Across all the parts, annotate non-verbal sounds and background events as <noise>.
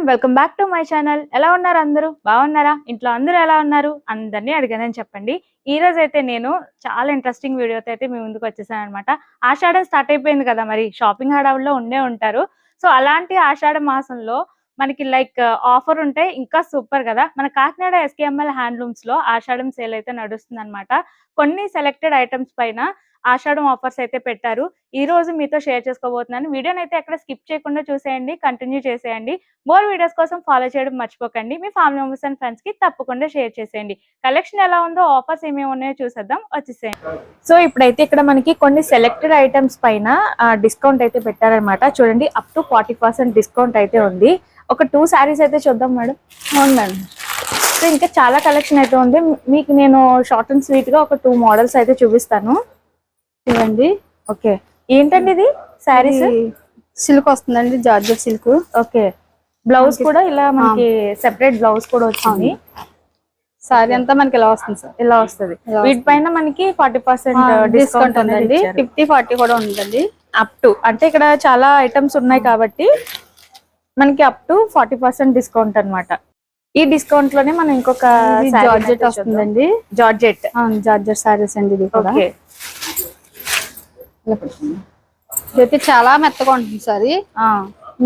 Everyone welcome back to my channel ఎలా ఉన్నారు అందరూ? బాగున్నారా? ఇంట్లో అందరూ ఎలా ఉన్నారు? అందరినీ అడిగానని చెప్పండి. ఈ రోజు అయితే నేను చాలా ఇంట్రెస్టింగ్ వీడియోతో అయితే మీ ముందుకు వచ్చేసాను అనమాట ఆషాఢం స్టార్ట్ అయిపోయింది కదా మరి షాపింగ్ హడావుల్లో ఉండే ఉంటారు. సో అలాంటి ఆషాఢ మాసంలో మనకి లైక్ ఆఫర్ uh, ఉంటే ఇంకా సూపర్ కదా. మన కాకినాడ ఎస్కేఎంఎల్ హ్యాండ్లూమ్స్లో ఆషాఢం సేల్ అయితే నడుస్తుంది అనమాట కొన్ని సెలెక్టెడ్ ఐటమ్స్ పైన ఆషాఢం ఆఫర్స్ అయితే పెట్టారు. ఈ రోజు మీతో షేర్ చేసుకోబోతున్నాను. వీడియోని అయితే ఎక్కడ స్కిప్ చేయకుండా చూసేయండి కంటిన్యూ చేసేయండి. మోర్ వీడియోస్ కోసం ఫాలో చేయడం మర్చిపోకండి. మీ ఫ్యామిలీ మెంబర్స్ అండ్ ఫ్రెండ్స్కి తప్పకుండా షేర్ చేసేయండి. కలెక్షన్ ఎలా ఉందో ఆఫర్స్ ఏమేమి ఉన్నాయో చూసేద్దాం. వచ్చేసేయండి. సో ఇప్పుడైతే ఇక్కడ మనకి కొన్ని సెలెక్టెడ్ ఐటమ్స్ పైన డిస్కౌంట్ అయితే పెట్టారనమాట చూడండి up to forty percent discount అయితే ఉంది. ఒక టూ శారీస్ అయితే చూద్దాం మేడం. అవును మేడం. సో ఇంకా చాలా కలెక్షన్ అయితే ఉంది. మీకు నేను షార్ట్ అండ్ స్వీట్గా ఒక టూ మోడల్స్ అయితే చూపిస్తాను. ఇవ్వండి. ఓకే. ఏంటండి ఇది? శారీస్ సిల్క్ వస్తుందండి జార్జెట్ సిల్క్. ఓకే. బ్లౌజ్ కూడా ఇలా మనకి సెపరేట్ బ్లౌజ్ కూడా వచ్చింది. సారీ అంతా మనకి ఇలా వస్తుంది సార్. ఇలా వస్తుంది. ఇలా వీటిపైన మనకి ఫార్టీ పర్సెంట్ డిస్కౌంట్ ఉందండి. ఫిఫ్టీ ఫార్టీ కూడా ఉందండి. అప్ టు అంటే ఇక్కడ చాలా ఐటమ్స్ ఉన్నాయి కాబట్టి మనకి up to forty percent discount అన్నమాట. ఈ డిస్కౌంట్లోనే మనం ఇంకొక జార్జెట్ వస్తుందండి. జార్జెట్. జార్జెట్ సారీస్ అండి ఇది కూడా. ఇదైతే చాలా మెత్తగా ఉంటుంది సారీ.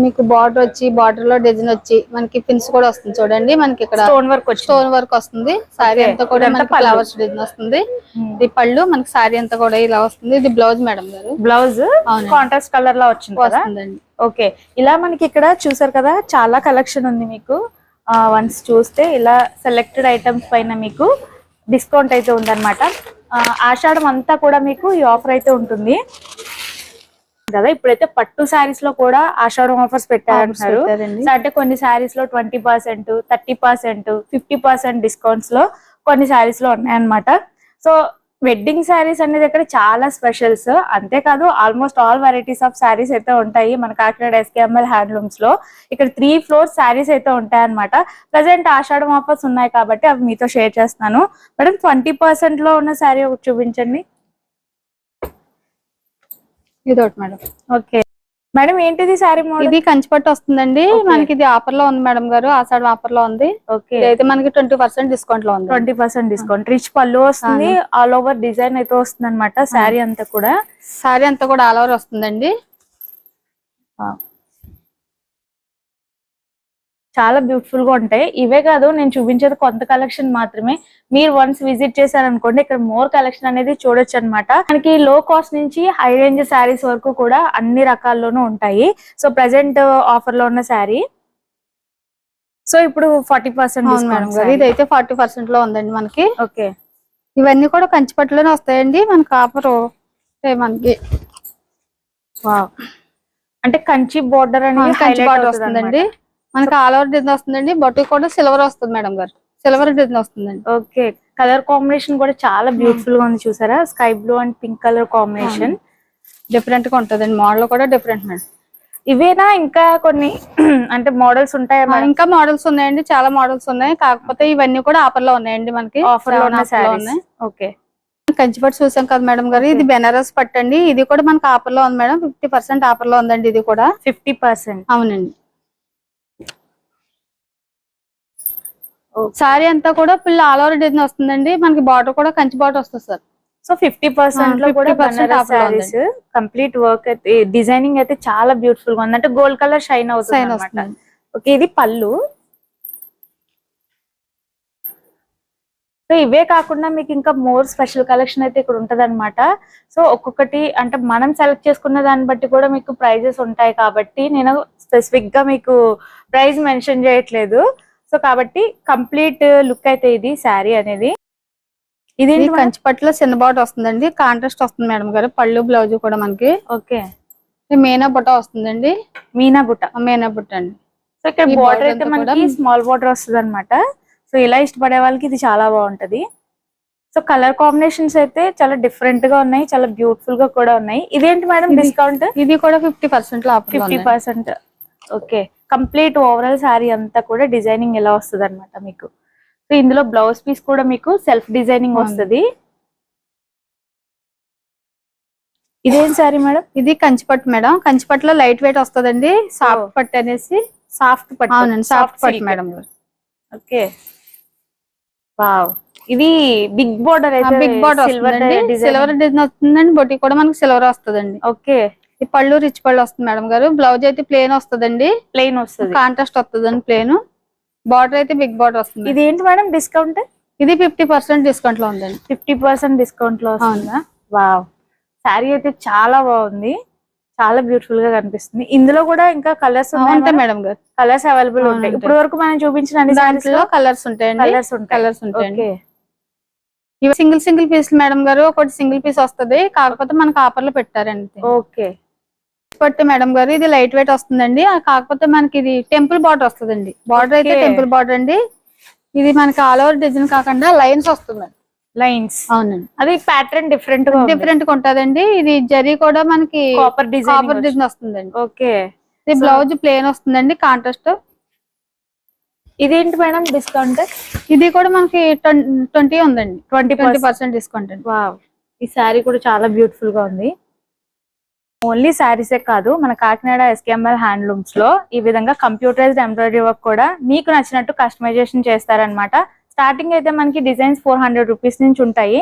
మీకు బార్డర్ వచ్చి బార్డర్లో డిజైన్ వచ్చి మనకి పిన్స్ కూడా వస్తుంది చూడండి. మనకి ఇక్కడ స్టోన్ వర్క్ వచ్చి స్టోన్ వర్క్ వస్తుంది. సారీ. అంతా కూడా. ఫ్లవర్స్ డిజైన్ వస్తుంది. ఇది పళ్ళు మనకి సారీ అంతా కూడా ఇలా వస్తుంది. ఇది బ్లౌజ్ మేడం గారు. బ్లౌజ్. కాంట్రాస్ట్ కలర్లో వచ్చింది కదా? వస్తుందండి. ఓకే. ఇలా మనకి ఇక్కడ చూసారు కదా చాలా కలెక్షన్ ఉంది మీకు. వన్స్ చూస్తే ఇలా సెలెక్టెడ్ ఐటమ్స్ పైన మీకు డిస్కౌంట్ అయితే ఉందన్నమాట. ఆషాఢం అంతా కూడా మీకు ఈ ఆఫర్ అయితే ఉంటుంది. కదా ఇప్పుడైతే పట్టు శారీస్లో కూడా ఆషాఢం ఆఫర్స్ పెట్టారంటున్నారు. అంటే కొన్ని శారీస్లో twenty percent thirty percent fifty percent డిస్కౌంట్స్లో కొన్ని శారీస్లో ఉన్నాయన్నమాట. సో వెడ్డింగ్ శారీస్ అనేది ఇక్కడ చాలా స్పెషల్స్ అంతేకాదు almost all varieties of saris అయితే ఉంటాయి మన కాకినాడ ఎస్కేఎంఎల్ హ్యాండ్లూమ్స్లో. ఇక్కడ త్రీ ఫ్లోర్ శారీస్ అయితే ఉంటాయి అనమాట ప్రజెంట్ ఆషాఢం ఆఫర్స్ ఉన్నాయి కాబట్టి అవి మీతో షేర్ చేస్తున్నాను. మేడం ట్వంటీ పర్సెంట్లో ఉన్న శారీ ఒకటి చూపించండి. ఇది ఒకటి మేడం ఓకే మేడం ఏంటిది శారీ మోడల్? ఇది కంచిపట్టు వస్తుందండి. మనకి ఇది ఆఫర్లో ఉంది మేడం గారు. ఆషాఢ ఆఫర్లో ఉంది. ఓకే. ఇదైతే మనకి ట్వంటీ పర్సెంట్ డిస్కౌంట్లో ఉంది. Twenty percent discount. రిచ్ పళ్ళు వస్తుంది. ఆల్ ఓవర్ డిజైన్ అయితే వస్తుంది అనమాట శారీ అంతా కూడా. సారీ అంతా కూడా ఆల్ ఓవర్ వస్తుందండి. చాలా బ్యూటిఫుల్గా ఉంటాయి. ఇవే కాదు నేను చూపించేది కొంత కలెక్షన్ మాత్రమే. మీరు వన్స్ విజిట్ చేశారనుకోండి ఇక్కడ మోర్ కలెక్షన్ అనేది చూడొచ్చు అనమాట మనకి లో కాస్ట్ నుంచి హై రేంజ్ శారీస్ వరకు కూడా అన్ని రకాల్లోనూ ఉంటాయి. సో ప్రెసెంట్ ఆఫర్లో ఉన్న శారీ సో ఇప్పుడు ఫార్టీ పర్సెంట్ ఇదైతే ఫార్టీ పర్సెంట్లో ఉందండి మనకి. ఓకే ఇవన్నీ కూడా కంచిపట్టులోనే వస్తాయండి. మనకి ఆఫర్ మనకి అంటే కంచి బోర్డర్ అనేది కంచి బార్డర్ వస్తుందండి. మనకి ఆల్ ఓవర్ డిజైన్ వస్తుందండి. బొట్టు కూడా సిల్వర్ వస్తుంది మేడం గారు. సిల్వర్ డిజైన్ వస్తుందండి. ఓకే. కలర్ కాంబినేషన్ కూడా చాలా బ్యూటిఫుల్గా ఉంది చూసారా? Sky blue and pink colour combination డిఫరెంట్గా ఉంటుందండి. మోడల్ కూడా డిఫరెంట్ మేడం ఇవేనా ఇంకా కొన్ని? <clears throat> అంటే మోడల్స్ ఉంటాయా ఇంకా మోడల్స్ ఉన్నాయండి. చాలా మోడల్స్ ఉన్నాయి. కాకపోతే ఇవన్నీ కూడా ఆఫర్లో ఉన్నాయండి మనకి. ఆఫర్లో ఉన్నాయి. ఓకే. కంచిపట్టు చూసాం కదా మేడం గారు. ఇది బెనారస్ పట్టు అండి. ఇది కూడా మనకి ఆఫర్లో ఉంది మేడం ఫిఫ్టీ పర్సెంట్ ఆఫర్లో ఉందండి ఇది కూడా. ఫిఫ్టీ పర్సెంట్ అవునండి. సారీ అంతా కూడా ఫుల్ ఆల్ ఓవర్ డిజైన్ వస్తుందండి. మనకి బార్డర్ కూడా కంచి బార్డర్ వస్తుంది సార్. సో ఫిఫ్టీ పర్సెంట్లో కూడా 50% offer లో శారీస్ కంప్లీట్ వర్క్ అయితే డిజైనింగ్ అయితే చాలా బ్యూటిఫుల్గా ఉంది అంటే గోల్డ్ కలర్ షైన్ అవుతుంది ఓకే ఇది పళ్ళు. సో ఇవే కాకుండా మీకు ఇంకా మోర్ స్పెషల్ కలెక్షన్ అయితే ఇక్కడ ఉంటది సో ఒక్కొక్కటి అంటే మనం సెలెక్ట్ చేసుకున్న దాన్ని బట్టి కూడా మీకు ప్రైజెస్ ఉంటాయి కాబట్టి నేను స్పెసిఫిక్గా మీకు ప్రైస్ మెన్షన్ చేయట్లేదు. సో కాబట్టి కంప్లీట్ లుక్ అయితే ఇది శారీ అనేది. ఇది కంచిపట్టులో చిన్న బార్డర్ వస్తుందండి. కాంట్రాస్ట్ వస్తుంది మేడం గారు. పళ్ళు బ్లౌజ్ కూడా మనకి. ఓకే. మేనా బుట్ట వస్తుందండి. మీనా బుట్ట. మేనా బుట్ట అండి. సో ఇక్కడ బార్డర్ అయితే మనకి స్మాల్ బార్డర్ వస్తుంది అనమాట సో ఇలా ఇష్టపడే వాళ్ళకి ఇది చాలా బాగుంటది. సో కలర్ కాంబినేషన్స్ అయితే చాలా డిఫరెంట్గా ఉన్నాయి చాలా బ్యూటిఫుల్గా కూడా ఉన్నాయి. ఇదేంటి మేడం డిస్కౌంట్ ఇది కూడా fifty percent fifty percent okay. Complete overall sari అంతా కూడా డిజైనింగ్ ఎలా వస్తుంది అనమాట మీకు? సో ఇందులో బ్లౌజ్ పీస్ కూడా మీకు సెల్ఫ్ డిజైనింగ్. వస్తుంది. ఇదేం శారీ మేడం? ఇది కంచిపట్టు మేడం. కంచిపట్టులో లైట్ వెయిట్ వస్తుందండి. సాఫ్ట్ పట్టు అనేసి సాఫ్ట్ పట్టు. అవునండి సాఫ్ట్ పట్టు మేడం ఓకే. వావ్. ఇది బిగ్ బోర్డర్ అయితే బిగ్ బార్డర్ సిల్వర్ డిజైన్. వస్తుందండి. బొట్టి కూడా మనకి సిల్వర్ వస్తుందండి. ఓకే. ఈ పళ్ళు రిచ్ పళ్ళు వస్తుంది మేడం గారు. బ్లౌజ్ అయితే ప్లేన్ వస్తుందండి. ప్లెయిన్ వస్తుంది. కాంట్రాస్ట్ వస్తుందండి ప్లేన్ బార్డర్ అయితే బిగ్ బార్డర్ వస్తుంది. ఇది ఏంటి మేడం డిస్కౌంట్ ఇది ఫిఫ్టీ పర్సెంట్ డిస్కౌంట్లో ఉందండి. ఫిఫ్టీ పర్సెంట్ డిస్కౌంట్లో వస్తుందా. వావ్ శారీ అయితే చాలా బాగుంది. చాలా బ్యూటిఫుల్గా కనిపిస్తుంది. ఇందులో కూడా ఇంకా కలర్స్ ఉంటాయి ఉంటాయి మేడం? గారు. కలర్స్ అవైలబుల్ ఉంటాయి. ఉంటాయి. ఇప్పుడు వరకు మనం చూపించిన దాంట్లో కలర్స్ కలర్స్ ఉంటాయి. కలర్స్ ఓకే ఇవి సింగిల్ సింగిల్ పీస్ మేడం గారు ఒకటి సింగిల్ పీస్ వస్తది. కాకపోతే మనకి ఆఫర్లో పెట్టారండి. ఓకే పట్టు మేడం గారు ఇది లైట్ వెయిట్ వస్తుందండి. కాకపోతే మనకి ఇది టెంపుల్ బార్డర్ వస్తుందండి. బార్డర్ అయితే. టెంపుల్ బార్డర్ అండి. ఇది మనకి ఆల్ ఓవర్ డిజైన్ కాకుండా లైన్స్ వస్తుందండి. లైన్స్. అవునండి. అది ప్యాటర్న్ డిఫరెంట్ డిఫరెంట్గా ఉంటదండి. ఇది జరీ కూడా మనకి కాపర్ కాపర్ డిజైన్ డిజైన్ వస్తుందండి. ఓకే. ఇది బ్లౌజ్ ప్లేన్ వస్తుందండి కాంట్రాస్ట్. ఇదేంటి మేడం డిస్కౌంట్? ఇది కూడా మనకి ట్వంటీ ఉందండి. Twenty twenty percent. డిస్కౌంట్ అండి. ఈ శారీ కూడా చాలా బ్యూటిఫుల్గా ఉంది. ఓన్లీ శారీసే కాదు మన కాకినాడ ఎస్కేఎంఎల్ హ్యాండ్లూమ్స్లో ఈ విధంగా కంప్యూటరైజ్డ్ ఎంబ్రాయిడరీ వర్క్ కూడా మీకు నచ్చినట్టు కస్టమైజేషన్ చేస్తారనమాట స్టార్టింగ్ అయితే మనకి డిజైన్స్ ఫోర్ హండ్రెడ్ రూపీస్ నుంచి ఉంటాయి.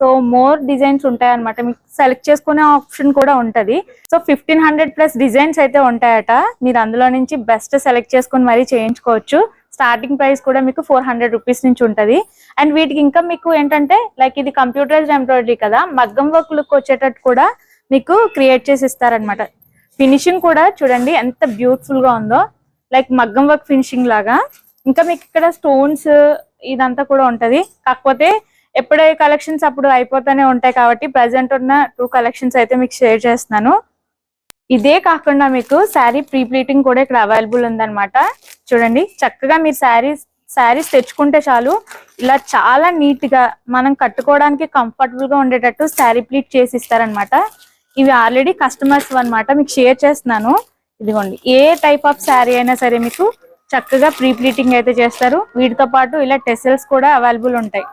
సో మోర్ డిజైన్స్ ఉంటాయి అనమాట మీకు సెలెక్ట్ చేసుకునే ఆప్షన్ కూడా ఉంటది. So fifteen hundred plus designs అయితే ఉంటాయట. మీరు అందులో నుంచి బెస్ట్ సెలెక్ట్ చేసుకుని మరీ చేయించుకోవచ్చు. స్టార్టింగ్ ప్రైస్ కూడా మీకు ఫోర్ హండ్రెడ్ రూపీస్ నుంచి ఉంటది. అండ్ వీటికి ఇంకా మీకు ఏంటంటే లైక్ ఇది కంప్యూటరైజ్డ్ ఎంబ్రాయిడరీ కదా మగ్గం వర్క్ లుక్ వచ్చేటట్టు కూడా మీకు క్రియేట్ చేసి ఇస్తారనమాట ఫినిషింగ్ కూడా చూడండి ఎంత బ్యూటిఫుల్గా ఉందో. లైక్ మగ్గం వర్క్ ఫినిషింగ్ లాగా. ఇంకా మీకు ఇక్కడ స్టోన్స్ ఇదంతా కూడా ఉంటది. కాకపోతే ఎప్పుడే కలెక్షన్స్ అప్పుడు అయిపోతూనే ఉంటాయి కాబట్టి ప్రజెంట్ ఉన్న టూ కలెక్షన్స్ అయితే మీకు షేర్ చేస్తున్నాను. ఇదే కాకుండా మీకు శారీ ప్రీ ప్లీటింగ్ కూడా ఇక్కడ అవైలబుల్ ఉందన్నమాట. చూడండి చక్కగా మీరు శారీస్ శారీస్ తెచ్చుకుంటే చాలు. ఇలా చాలా నీట్గా మనం కట్టుకోవడానికి కంఫర్టబుల్గా ఉండేటట్టు శారీ ప్లీట్ చేసి ఇస్తారనమాట ఇవి ఆల్రెడీ కస్టమర్స్ అన్నమాట మీకు షేర్ చేస్తున్నాను. ఇదిగోండి ఏ టైప్ ఆఫ్ శారీ అయినా సరే మీకు చక్కగా ప్రీ ప్లీటింగ్ అయితే చేస్తారు. వీటితో పాటు ఇలా టెసల్స్ కూడా అవైలబుల్ ఉంటాయి.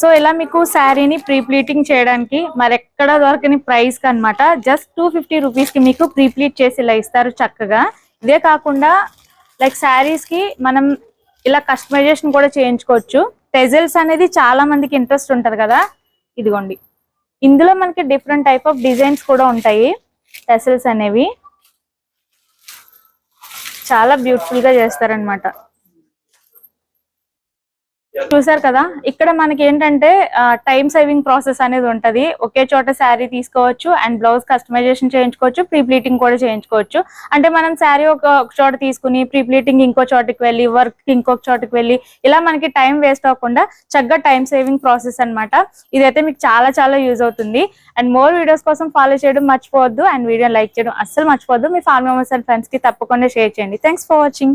సో ఇలా మీకు శారీని ప్రీ ప్లీటింగ్ చేయడానికి మరెక్కడ దొరకని ప్రైస్కి అనమాట జస్ట్ టూ ఫిఫ్టీ రూపీస్కి మీకు ప్రీ ప్లీట్ చేసి ఇలా ఇస్తారు చక్కగా. ఇదే కాకుండా లైక్ శారీస్కి మనం ఇలా కస్టమైజేషన్ కూడా చేయించుకోవచ్చు. టెజల్స్ అనేది చాలా మందికి ఇంట్రెస్ట్ ఉంటది కదా. ఇదిగోండి ఇందులో మనకి డిఫరెంట్ టైప్ ఆఫ్ డిజైన్స్ కూడా ఉంటాయి. టెసల్స్ అనేవి. చాలా బ్యూటిఫుల్గా చేస్తారనమాట చూసారు కదా? ఇక్కడ మనకి ఏంటంటే టైం సేవింగ్ ప్రాసెస్ అనేది ఉంటది. ఒకే చోట శారీ తీసుకోవచ్చు అండ్ బ్లౌజ్ కస్టమైజేషన్ చేయించుకోవచ్చు ప్రీ ప్లీటింగ్ కూడా చేయించుకోవచ్చు. అంటే మనం శారీ ఒక చోట తీసుకుని ప్రీ ప్లీటింగ్ ఇంకో చోటకి వెళ్ళి వర్క్ ఇంకొక చోటకి వెళ్ళి ఇలా మనకి టైం వేస్ట్ అవ్వకుండా చక్కగా టైం సేవింగ్ ప్రాసెస్ అన్నమాట. ఇదైతే మీకు చాలా చాలా యూజ్ అవుతుంది. అండ్ మోర్ వీడియోస్ కోసం ఫాలో చేయడం మర్చిపోవద్దు. అండ్ వీడియో లైక్ చేయడం అస్సలు మర్చిపోవద్దు. మీ ఫార్మర్స్ మెంబర్స్ అండ్ ఫ్రెండ్స్కి తప్పకుండా షేర్ చేయండి. Thanks for watching